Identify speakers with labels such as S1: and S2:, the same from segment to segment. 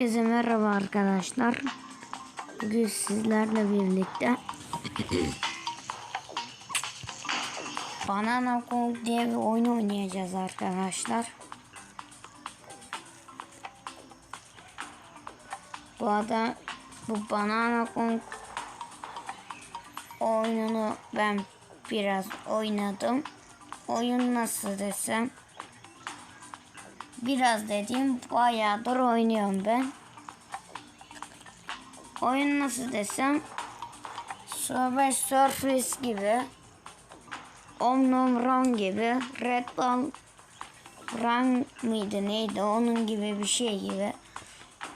S1: Herkese merhaba arkadaşlar. Bugün sizlerle birlikte Banana Kong diye bir oyun oynayacağız arkadaşlar. Bu arada bu Banana Kong oyununu ben biraz oynadım. Oyun nasıl desem Biraz dediğim bayağıdır oynuyorum ben. Oyun nasıl desem Subway Surface gibi Omnom Run gibi Red Ball Run mıydı neydi onun gibi bir şey gibi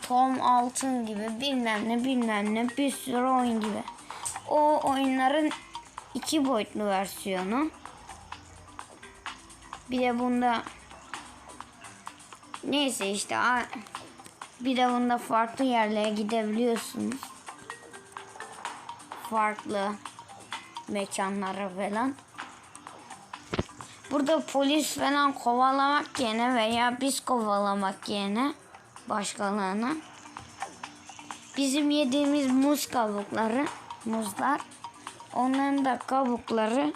S1: Tom Altın gibi bilmem ne bilmem ne bir sürü oyun gibi. O oyunların iki boyutlu versiyonu. Bir de bunda Neyse işte bir de bunda farklı yerlere gidebiliyorsunuz. Farklı mekanlara falan. Burada polis falan kovalamak yerine veya biz kovalamak yerine başkalarına bizim yediğimiz muz kabukları, muzlar onların da kabukları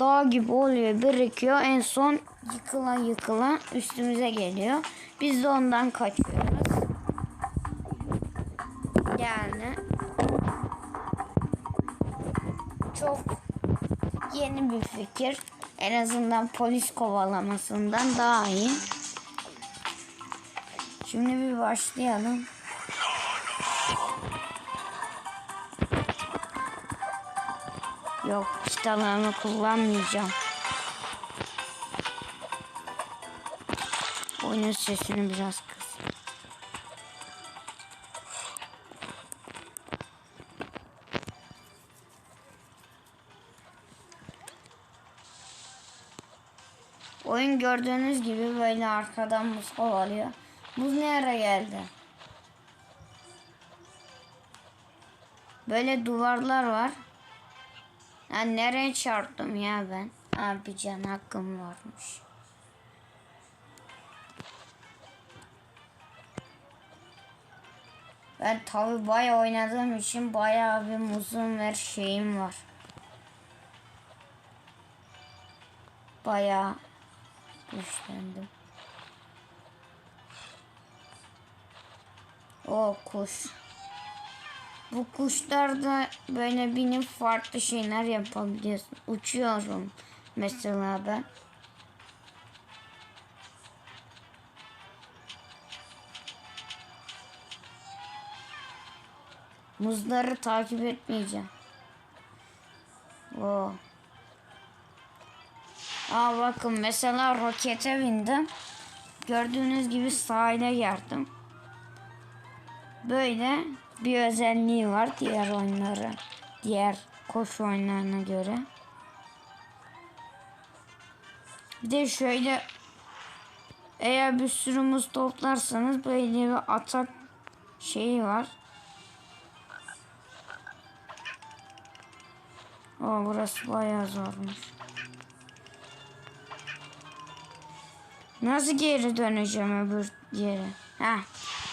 S1: dağ gibi oluyor, birikiyor. En son yıkıla yıkıla üstümüze geliyor. Biz de ondan kaçıyoruz. Yani çok yeni bir fikir. En azından polis kovalamasından daha iyi. Şimdi bir başlayalım. Yok çıtalarını kullanmayacağım. Oyunun sesini biraz kıs. Oyun gördüğünüz gibi böyle arkadan muz kovalıyor. Muz ne ara geldi? Böyle duvarlar var. Ya nereye çarptım ya ben? Abi can hakkım varmış. Ben tabi bayağı oynadığım için bayağı bir muzum ve şeyim var. Bayağı güçlendim. O kuş. Bu kuşlar da böyle binip farklı şeyler yapabiliyorsun. Uçuyorum mesela ben. Muzları takip etmeyeceğim. Oo. Aa bakın mesela rokete bindim. Gördüğünüz gibi sahile geldim. Böyle bir özelliği var diğer oyunlara, diğer koşu oyunlarına göre. Bir de şöyle eğer bir sürü muz toplarsanız böyle bir atak şeyi var. O burası bayağı zormuş. Nasıl geri döneceğim öbür yere? Ha,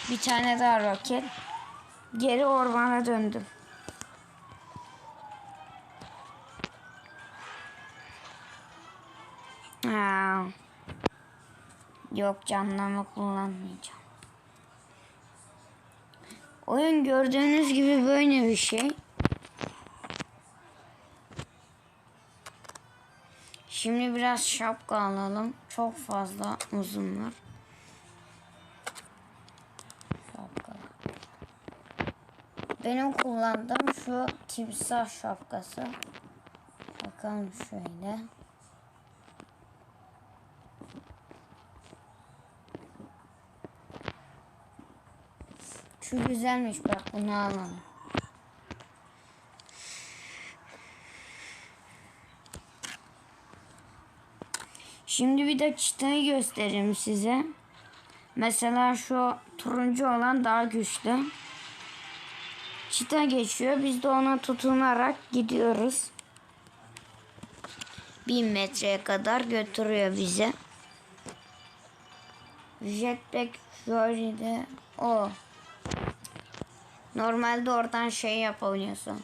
S1: bir tane daha roket. Geri ormana döndüm. Ha. Yok canlama kullanmayacağım. Oyun gördüğünüz gibi böyle bir şey. Şimdi biraz şapka alalım. Çok fazla uzun var. Benim kullandığım şu timsah şapkası. Bakalım şöyle. Şu güzelmiş bak bunu alalım. Şimdi bir de çıtayı göstereyim size. Mesela şu turuncu olan daha güçlü. Çita geçiyor. Biz de ona tutunarak gidiyoruz. Bin metreye kadar götürüyor bizi. Jetpack şöyle de O. Normalde oradan şey yapabiliyorsun.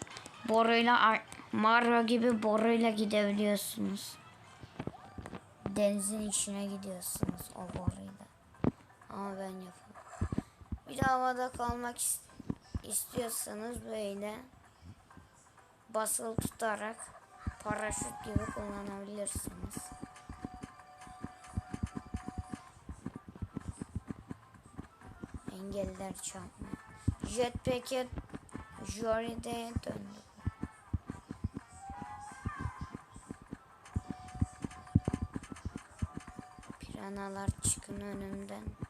S1: Boruyla Mario gibi boruyla gidebiliyorsunuz. Denizin içine gidiyorsunuz o boruyla. Ama ben yapamam. Bir de havada kalmak is- istiyorsanız böyle basılı tutarak paraşüt gibi kullanabilirsiniz. Engeller çarpma. Jetpack'e Joride'ye döndü. Piranalar çıkın önümden.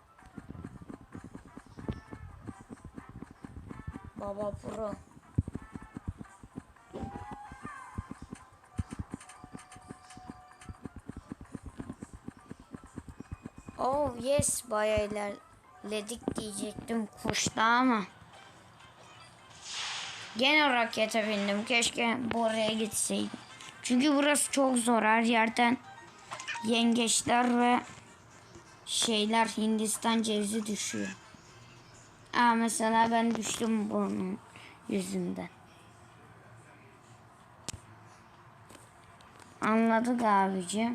S1: Baba Pro. Oh yes bayağı ilerledik diyecektim kuşta ama. Gene rokete bindim. Keşke buraya gitseydim. Çünkü burası çok zor. Her yerden yengeçler ve şeyler Hindistan cevizi düşüyor. Aa mesela ben düştüm bunun yüzünden. Anladık abici.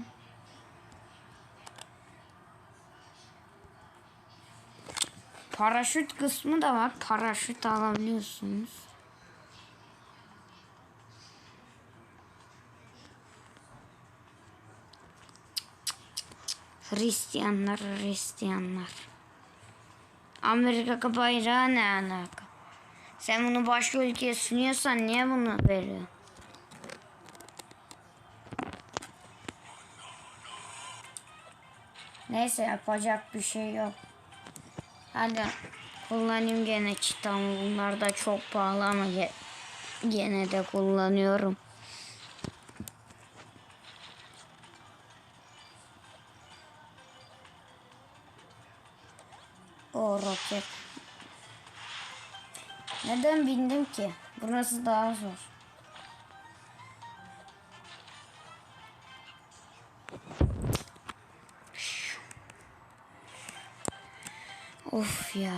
S1: Paraşüt kısmı da var. Paraşüt alabiliyorsunuz. Hristiyanlar, Hristiyanlar. Amerika bayrağı ne alaka? Sen bunu başka ülkeye sunuyorsan niye bunu veriyorsun? Neyse yapacak bir şey yok. Hadi kullanayım gene çitamı. Bunlar da çok pahalı ama ge- gene de kullanıyorum. O roket. Neden bindim ki? Burası daha zor. Of ya.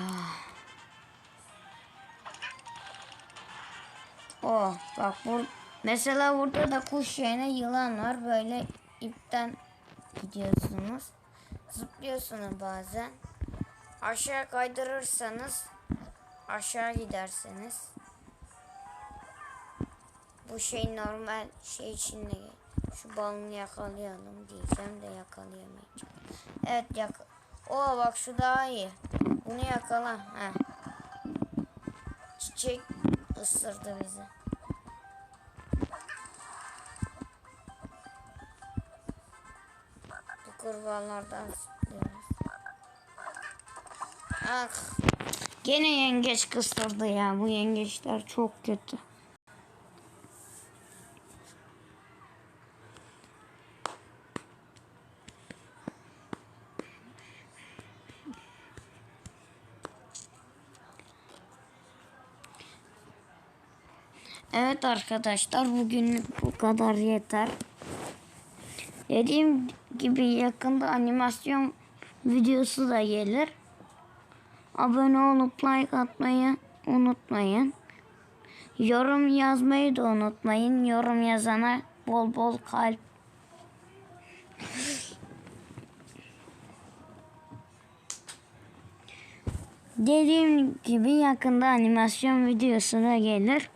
S1: O bak bu mesela burada da kuş yerine yılan var. Böyle ipten gidiyorsunuz. Zıplıyorsunuz bazen. Aşağı kaydırırsanız aşağı gidersiniz. Bu şey normal şey içinde. Şu balını yakalayalım diyeceğim de yakalayamayacağım. Evet yak. O bak şu daha iyi. Bunu yakala. Heh. Çiçek ısırdı bizi. Bu zıplıyoruz. Ah. Gene yengeç kıstırdı ya. Bu yengeçler çok kötü. Evet arkadaşlar bugünlük bu kadar yeter. Dediğim gibi yakında animasyon videosu da gelir. Abone olup like atmayı unutmayın. Yorum yazmayı da unutmayın. Yorum yazana bol bol kalp. Dediğim gibi yakında animasyon videosu da gelir.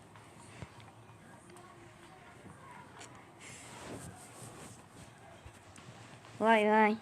S1: Vay vay.